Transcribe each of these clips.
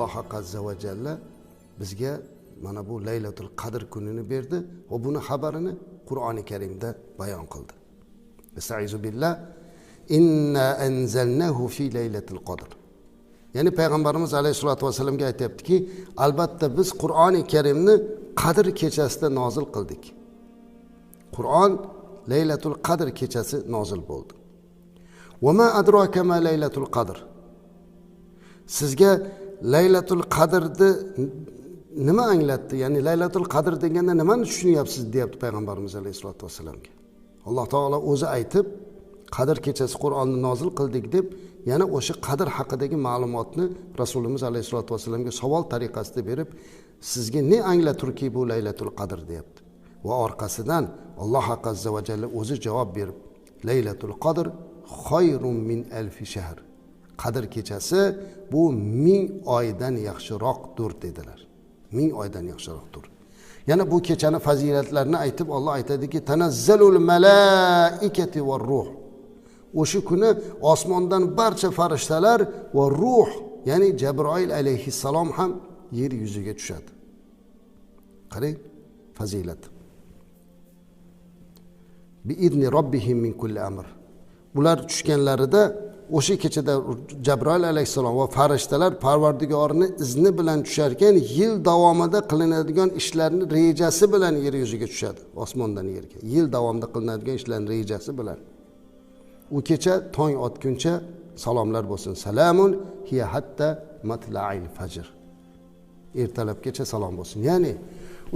alloh azza va jalla bizga mana bu laylatul qadr kunini berdi. Va buni xabarini qur'oni karimda bayon qildi estaizu billah. İnna anzalnahu fi laylatil qadr. Ya'ni payg'ambarimiz alayhissalotu vassalamga aytyaptiki albatta biz qur'oni karimni qadr kechasida nozil qildik qur'on laylatul qadr kechasi nozil bo'ldi vama adroka ma laylatul qadr? Sizga laylatul qadrni nima anglatdi? Ya'ni laylatul qadr deganda nimani tushunyapsiz deyapti payg'ambarimiz alayhissalotu vassalamga. Alloh taolo o'zi aytib qadr kechasi qur'onni nozil qildik deb yana o'sha qadr haqidagi ma'lumotni rasulimiz alayhissalotu vassalamga savol tariqasida berib sizga ne anglaturki bu laylatul qadr deyapti? Va orqasidan alloh azza va jalla o'zi javob berib laylatul qadr xoyrun min alfi shahr. Qadr kechasi bu ming oydan yaxshiroqdir dedilar. Ming oydan yaxshiroqdir yana bu kechani fazilatlarini aytib olloh aytadiki tanazzalul malaikati va ruh. O'sha kuni osmondan barcha farishtalar va ruh ya'ni jabroil alayhissalom ham yer yuziga tushadi. Qarang fazilat. Biidni robbihim min kulli amr. Ular tushganlarida o'sha kechada jabroil alayhissalom va farishtalar parvardigorni izni bilan tusharkan yil davomida qilinadigan ishlarni rejasi bilan yer yuziga tushadi osmondan yerga. Yil davomida qilinadigan ishlarni rejasi bilan. U kecha tong otguncha salomlar bo'lsin. Salamun hiya hatta matlail fajr. Ertalabgacha salom bo'lsin. Ya'ni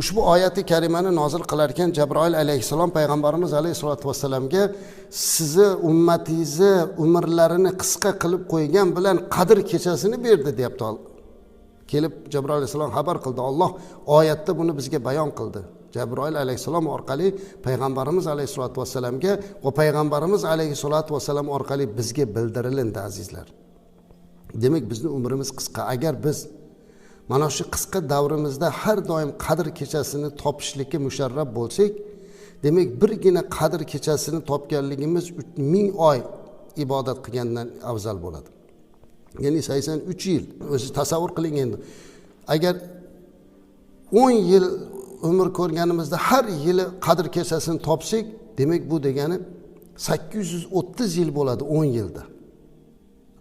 ushbu oyati karimani nozil qilarkan jabroil alayhissalom payg'ambarimiz alayhissalotu vassalamga sizni ummatingizni umrlarini qisqa qilib qo'ygan bilan qadr kechasini berdi deyapti. Kelib jabroil alayhissalom xabar qildi. Olloh oyatda buni bizga bayon qildi. Jabroil alayhissalom orqali payg'ambarimiz alayhissalotu vassalamga va payg'ambarimiz alayhissalotu vassalam orqali bizga bildirilindi azizlar. Demak bizni umrimiz qisqa. Agar biz mana shu qisqa davrimizda har doim qadr kechasini topishlikka musharraf bo'lsak demak birgina qadr kechasini topganligimiz ming oy ibodat qilgandan afzal bo'ladi. Ya'ni sakson uch yil o'zi tasavvur qiling endi. Agar o'n yil umr ko'rganimizda har yili qadr kechasini topsak demak bu degani sakkiz yuz o'ttiz yil bo'ladi o'n yilda.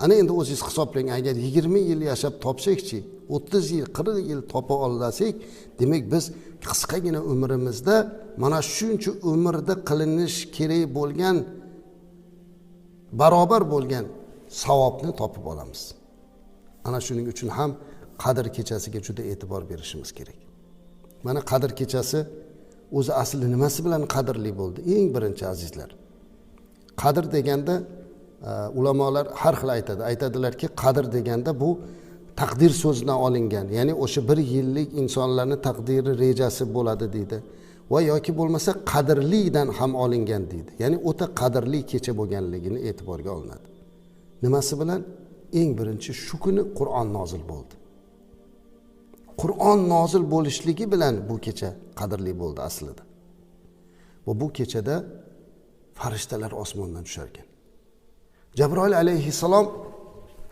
Ana endi o'zingiz hisoblang agar yigirma yil yashab topsakchi o'ttiz yil qirq yil topa olsak demak biz qisqagina umrimizda mana shuncha umrda qilinish kerak bo'lgan barobar bo'lgan savobni topib olamiz. Ana shuning uchun ham qadr kechasiga juda e'tibor berishimiz kerak. Mana qadr kechasi o'zi asli nimasi bilan qadrli bo'ldi? Eng birinchi azizlar qadr deganda e, ulamolar har xil aytadi. Aytadilarki qadr deganda bu taqdir so'zidan olingan ya'ni o'sha bir yillik insonlarni taqdiri rejasi bo'ladi deydi. Va yoki bo'lmasa qadrlidan ham olingan deydi. Ya'ni o'ta qadrli kecha bo'lganligini e'tiborga olinadi. Nimasi bilan? Eng birinchi shu kuni qur'on nozil bo'ldi. Qur'on nozil bo'lishligi bilan bu kecha qadrli bo'ldi aslida. Va bu kechada farishtalar osmondan tushar ekan jabroil alayhissalom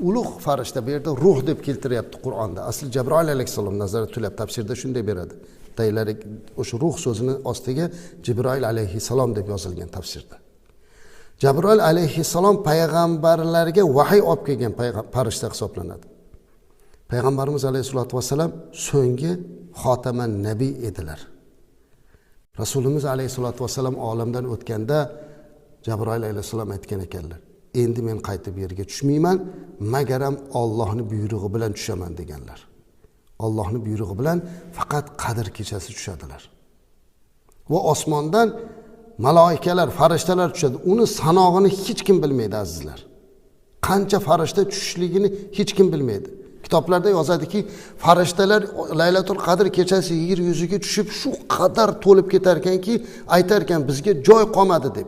ulug' farishta bu yerda ruh deb keltiryapti qur'onda. Asli jabroil alayhissalom nazarda tutilyapti tafsirda shunday beradi. Taylari o'sha ruh so'zini ostiga jibroil alayhissalom deb yozilgan tafsirda. Jabroil alayhissalom payg'ambarlarga vahiy olib kelgan farishta hisoblanadi. Payg'ambarimiz alayhissalotu vassalam so'nggi xotama nabiy edilar. Rasulimiz alayhissalotu vassalam olamdan o'tganda jabroil alayhissalom aytgan ekanlar endi men qaytib yerga tushmayman. Magaram ollohni buyrug'i bilan tushaman deganlar. Ollohni buyrug'i bilan faqat qadr kechasi tushadilar. Va osmondan maloikalar farishtalar tushadi. Uni sanog'ini hech kim bilmaydi azizlar. Qancha farishta tushishligini hech kim bilmaydi. Kitoblarda yozadiki farishtalar laylatul qadr kechasi yer yuziga tushib shu qadar to'lib ketar ekanki aytar ekan bizga joy qolmadi deb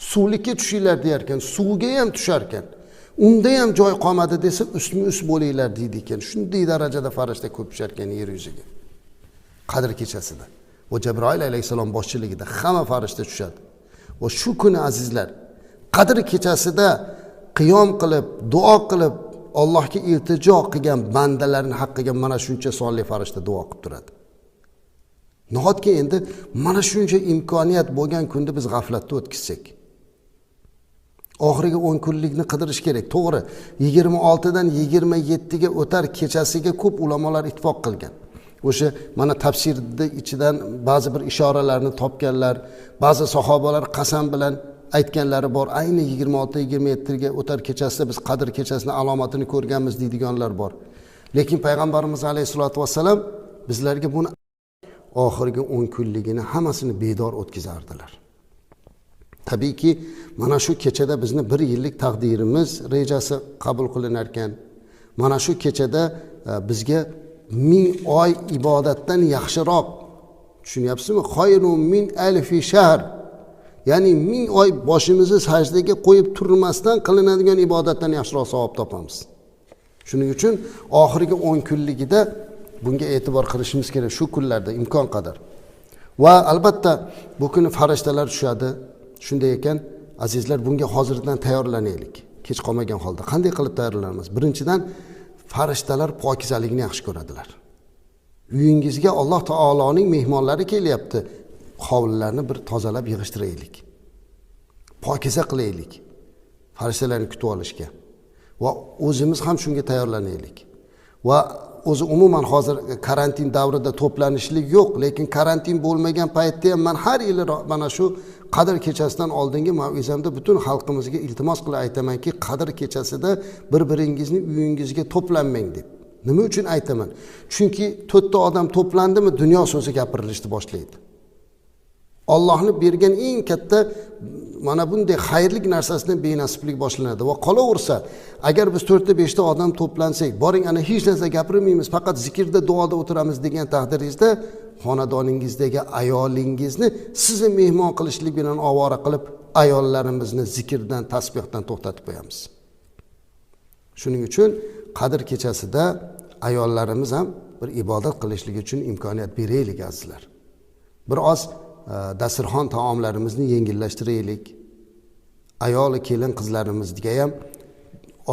suvlikka tushinglar deyar ekan suvga ham tushar ekan unda ham joy qolmadi desa ustma ust bo'linglar deydi ekan. Shunday darajada farishta ko'p tushar ekan yer yuziga. Qadr kechasida. Va jabroil alayhissalom boshchiligida hamma farishta tushadi. Va shu kuni azizlar qadr kechasida qiyom qilib duo qilib allohga iltijo qilgan bandalarni haqqiga mana shuncha sonli farishta duo qilib turadi. Nahotki endi mana shuncha imkoniyat bo'lgan kunda biz g'aflatda o'tkazsak oxirgi o'n kunlikni qidirish kerak. To'g'ri yigirma oltidan yigirma yettiga o'tar kechasiga ko'p ulamolar ittifoq qilgan. O'sha mana tafsirni ichidan ba'zi bir ishoralarni topganlar ba'zi sahobalar qasam bilan aytganlari bor. Ayni yigirma olti yigirma yettiga o'tar kechasida biz qadr kechasini alomatini ko'rganmiz deydiganlar bor. Lekin payg'ambarimiz alayhissalotu vassalam bizlarga buni oxirgi o'n kunligini hammasini bedor o'tkazardilar. Tabiiyki mana shu kechada bizni bir yillik taqdirimiz rejasi qabul qilinar ekan mana shu kechada e, bizga ming oy ibodatdan yaxshiroq tushunyapsizmi? Xoyru min alfi shahr. Ya'ni ming oy boshimizni sajdaga qo'yib turmasdan qilinadigan ibodatdan yaxshiroq savob topamiz. Shuning uchun oxirgi o'n kunligida bunga e'tibor qilishimiz kerak shu kunlarda imkon qadar. Va albatta bu kuni farishtalar tushadi. Shunday ekan azizlar bunga hozirdan tayyorlanaylik. Kech qolmagan holda. Qanday qilib tayyorlanamiz? Birinchidan farishtalar pokizalikni yaxshi ko'radilar. Uyingizga alloh taoloning mehmonlari kelyapti. Hovlilarni bir tozalab yig'ishtiraylik. Pokiza qilaylik farishtalarni kutib olishga. Va o'zimiz ham shunga tayyorlanaylik. Va o'zi umuman hozir karantin davrida to'planishlik yo'q lekin karantin bo'lmagan paytda ham man har yili mana shu qadr kechasidan oldingi mavizamda butun xalqimizga iltimos qilib aytamanki qadr kechasida bir biringizni uyingizga to'planmang deb. Nima uchun aytaman? Chunki to'rtta odam to'plandimi dunyo so'zi gapirilishni boshlaydi. Ollohni bergan eng katta mana bunday xayrlik narsasidan benasiblik boshlanadi. Va qolaversa agar biz to'rtta beshta odam to'plansak boring ana hech narsa gapirmaymiz faqat zikrda duoda o'tiramiz degan taqdiringizda xonadoningizdagi ayolingizni sizni mehmon qilishlik bilan ovora qilib ayollarimizni zikrdan tasbehdan to'xtatib qo'yamiz. Shuning uchun qadr kechasida ayollarimiz ham bir ibodat qilishlik uchun imkoniyat beraylik azizlar. Biroz dasturxon taomlarimizni yengillashtiraylik. Ayoli kelin qizlarimizga ham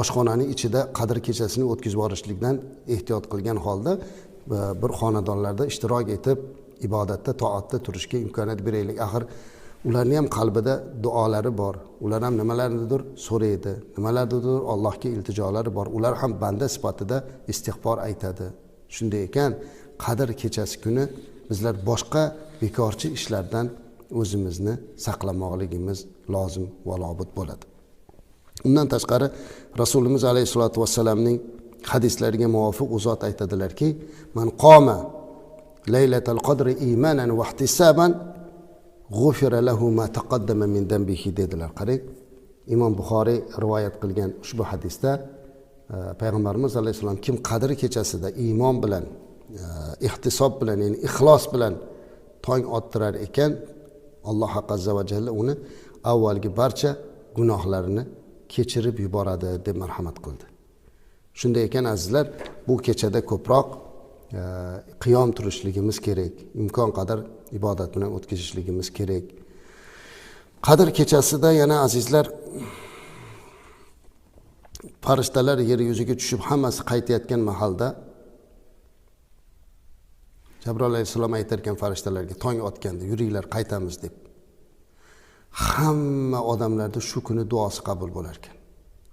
oshxonani ichida qadr kechasini o'tkazib yuborishlikdan ehtiyot qilgan holda e, bir xonadonlarda ishtirok etib ibodatda toatda turishga imkoniyat beraylik. Axir ularni ham qalbida duolari bor. Ular ham nimalarnidir so'raydi nimalarnidir allohga iltijolari bor. Ular ham banda sifatida istig'for aytadi. Shunday ekan qadr kechasi kuni bizlar boshqa bekorchi ishlardan o'zimizni saqlamoqligimiz lozim va lobud bo'ladi. Undan tashqari rasulimiz alayhissalotu vassalamning hadislariga muvofiq u zot aytadilarki man qoma laylatal qadri imanan va ihtisoban g'ufira lahu ma taqaddama min dambihi dedilar. Qarang imom buxoriy rivoyat qilgan ushbu hadisda e, payg'ambarimiz alayhissalom kim qadr kechasida iymon bilan ehtisob bilan ya'ni ixlos bilan tong ottirar ekan alloh azza va jalla uni avvalgi barcha gunohlarini kechirib yuboradi deb marhamat qildi. Shunday ekan azizlar bu kechada ko'proq e, qiyom turishligimiz kerak imkon qadar ibodat bilan o'tkazishligimiz kerak. Qadr kechasida yana azizlar farishtalar yer yuziga tushib hammasi qaytayotgan mahalda jabroil alayhissalom aytar ekan farishtalarga tong otganda yuringlar qaytamiz deb. Hamma odamlarda shu kuni duosi qabul bo'lar ekan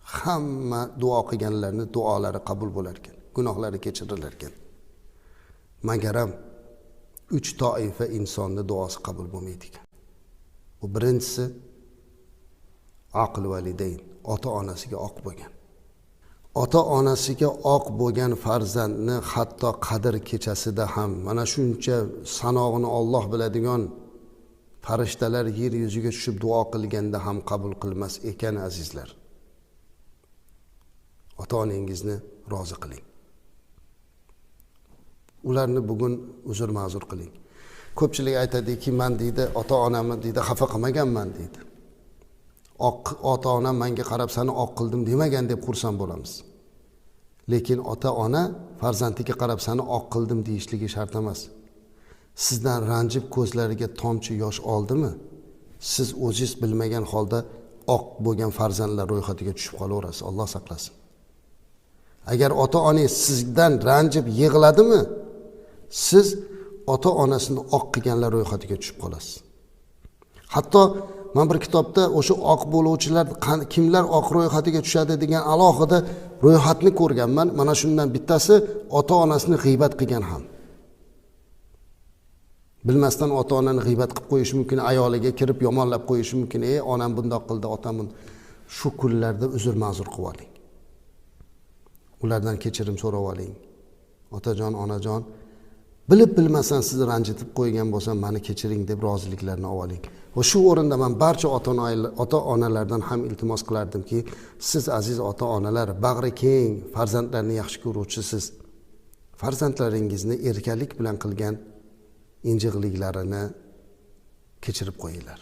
hamma duo qilganlarni duolari qabul bo'lar ekan gunohlari kechirilar ekan magaram uch toifa insonni duosi qabul bo'lmaydi ekan. Bu birinchisi aql validayn ota onasiga oq bo'lgan. Ota onasiga oq bo'lgan farzandni hatto qadr kechasida ham mana shuncha sanog'ini olloh biladigan farishtalar yer yuziga tushib duo qilganda ham qabul qilmas ekan azizlar. Ota onangizni rozi qiling. Ularni bugun uzr ma'zur qiling. Ko'pchilik aytadiki man deydi ota onamni deydi xafa qilmaganman deydi. Oq ota onam manga qarab sani oq qildim demagan deb xursand bo'lamiz. Lekin ota ona farzandiga qarab sani oq qildim deyishligi shart emas. Sizdan ranjib ko'zlariga tomchi yosh oldimi? Siz o'zingiz bilmagan holda oq bo'lgan farzandlar ro'yxatiga tushib qolaverasiz. Alloh saqlasin. Agar ota onangiz sizdan ranjib yig'ladimi? Siz ota onasini oq qilganlar ro'yxatiga tushib qolasiz. Hatto man bir kitobda o'sha oq bo'luvchilar kimlar oq ro'yxatiga tushadi degan alohida ro'yxatni ko'rganman. Mana shundan bittasi ota onasini g'iybat qilgan ham. Bilmasdan ota onani g'iybat qilib qo'yishi mumkin ayoliga kirib yomonlab qo'yishi mumkin. Ey onam bundoq qildi otam shu kunlarda uzr ma'zur qilib oling. Ulardan kechirim so'rab oling. Otajon onajon bilib bilmasdan sizni ranjitib qo'ygan bo'lsam mani kechiring deb roziliklarini olib oling. Va shu o'rinda man barcha ota ota onalardan ham iltimos qilardimki siz aziz ota onalar bag'ri keng farzandlarni yaxshi ko'ruvchisiz. Farzandlaringizni erkalik bilan qilgan injiqliklarini kechirib qo'yinglar.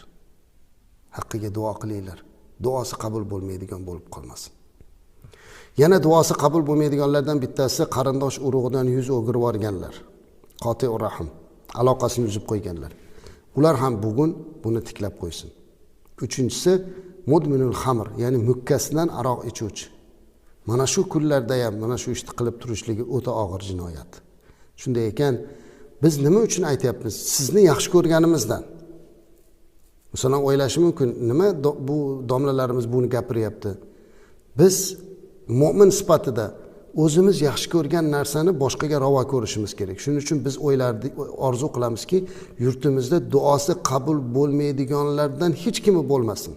Haqqiga duo qilinglar. Duosi qabul bo'lmaydigan bo'lib qolmasin. Yana duosi qabul bo'lmaydiganlardan bittasi qarindosh urug'idan yuz o'girib yuborganlar. Qoti rahim. Aloqasini uzib qo'yganlar. Ular ham bugun buni tiklab qo'ysin. Uchinchisi mudminul xamr ya'ni mukkasidan aroq ichuvchi. Mana shu kunlarda ham mana shu ishni qilib turishligi o'ta og'ir jinoyat. Shunday ekan biz nima uchun aytyapmiz? Sizni yaxshi ko'rganimizdan. Masalan o'ylashi mumkin. Nima do- bu domlalarimiz buni gapiryapti? Biz mo'min sifatida o'zimiz yaxshi ko'rgan narsani boshqaga ravo ko'rishimiz kerak. Shuning uchun biz o'ylardik orzu qilamizki yurtimizda duosi qabul bo'lmaydiganlardan hech kimi bo'lmasin.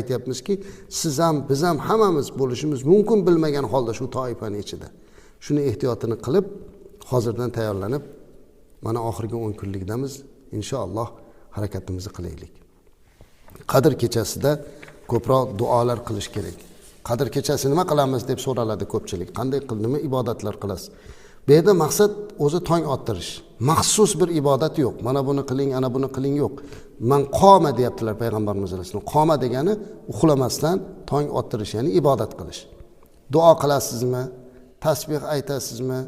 Aytyapmizki siz ham biz ham hammamiz bo'lishimiz mumkin bilmagan holda shu toifani ichida. Shuni ehtiyotini qilib hozirdan tayyorlanib mana oxirgi o'n kunlikdamiz inshaalloh harakatimizni qilaylik. Qadr kechasida ko'proq duolar qilish kerak. Qadr kechasi nima qilamiz deb so'raladi ko'pchilik. Qanday qil nima ibodatlar qilasiz. Bu yerda maqsad o'zi tong ottirish. Maxsus bir ibodat yo'q. Mana buni qiling ana buni qiling yo'q. Man qoma deyaptilar payg'ambarimiz alayhissalom qoma degani uxlamasdan tong ottirish ya'ni ibodat qilish. Duo qilasizmi? Tasbeh aytasizmi?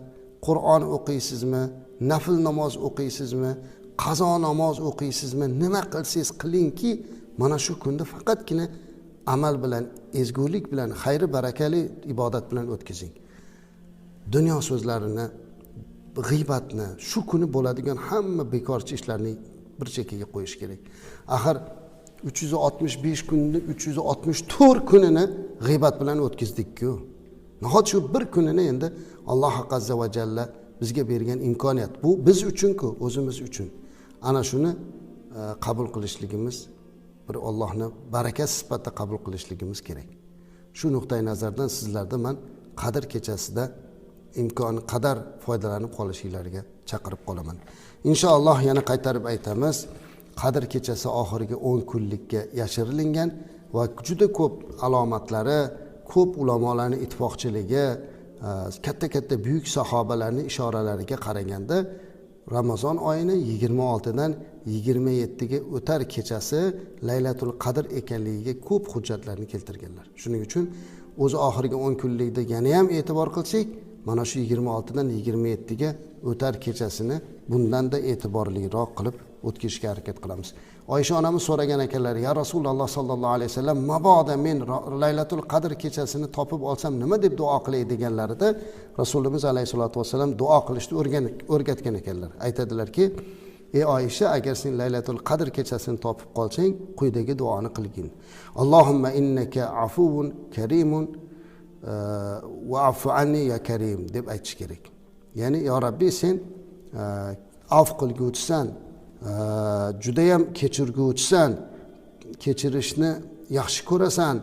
Qur'on o'qiysizmi? Nafl namoz o'qiysizmi? Qazo namoz o'qiysizmi? Nima qilsangiz qilingki mana shu kunda faqatgina amal bilan ezgulik bilan xayri barakali ibodat bilan o'tkazing. Dunyo so'zlarini g'iybatni shu kuni bo'ladigan hamma bekorchi ishlarni bir chekkaga qo'yish kerak. Axir uch yuz oltmish besh kunni uch yuz oltmish to'rt kunini g'iybat bilan o'tkazdikku. Nahot shu bir kunini endi alloh azza va jalla bizga bergan imkoniyat. Bu biz uchunku o'zimiz uchun. Ana shuni e, qabul qilishligimiz bir ollohni baraka sifatida qabul qilishligimiz kerak. Shu nuqtai nazardan sizlarni man qadr kechasida imkoni qadar foydalanib qolishinglarga chaqirib qolaman. Inshaalloh yana qaytarib aytamiz qadr kechasi oxirgi o'n kunlikka yashirilingan va juda ko'p alomatlari ko'p ulamolarni ittifoqchiligi katta katta buyuk sahobalarni ishoralariga qaraganda ramazon oyini yigirma oltidan yigirma yettiga o'tar kechasi laylatul qadr ekanligiga ko'p hujjatlarni keltirganlar. Shuning uchun o'zi oxirgi o'n kunlikda yana ham e'tibor qilsak mana shu yigirma oltidan yigirma yettiga o'tar kechasini bundanda e'tiborliroq qilib o'tkazishga harakat qilamiz. Oysha onamiz so'ragan ekanlar ya rasululloh sollallohu alayhi vasallam mabodo men laylatul qadr kechasini topib olsam nima deb duo qilay? deganlarida rasulimiz alayhissalotu vassalam duo qilishni o'rgatgan ekanlar. Aytadilarki ey oysha agar sen laylatul qadr kechasini topib qolsang quyidagi duoni qilgin allohimma innaka afuvun karimun va afu anni ya karim deb aytish kerak. Ya'ni yo rabbiy sen avf qilguvchisan judayam kechirguvchisan kechirishni yaxshi ko'rasan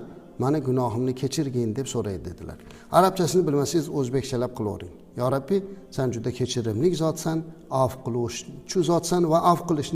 mani gunohimni kechirgin deb so'raydi dedilar. Arabchasini bilmasangiz o'zbekchalab qilavering yo rabbiy san juda kechirimli zotsan af qiluvchi zotsan va af qilishni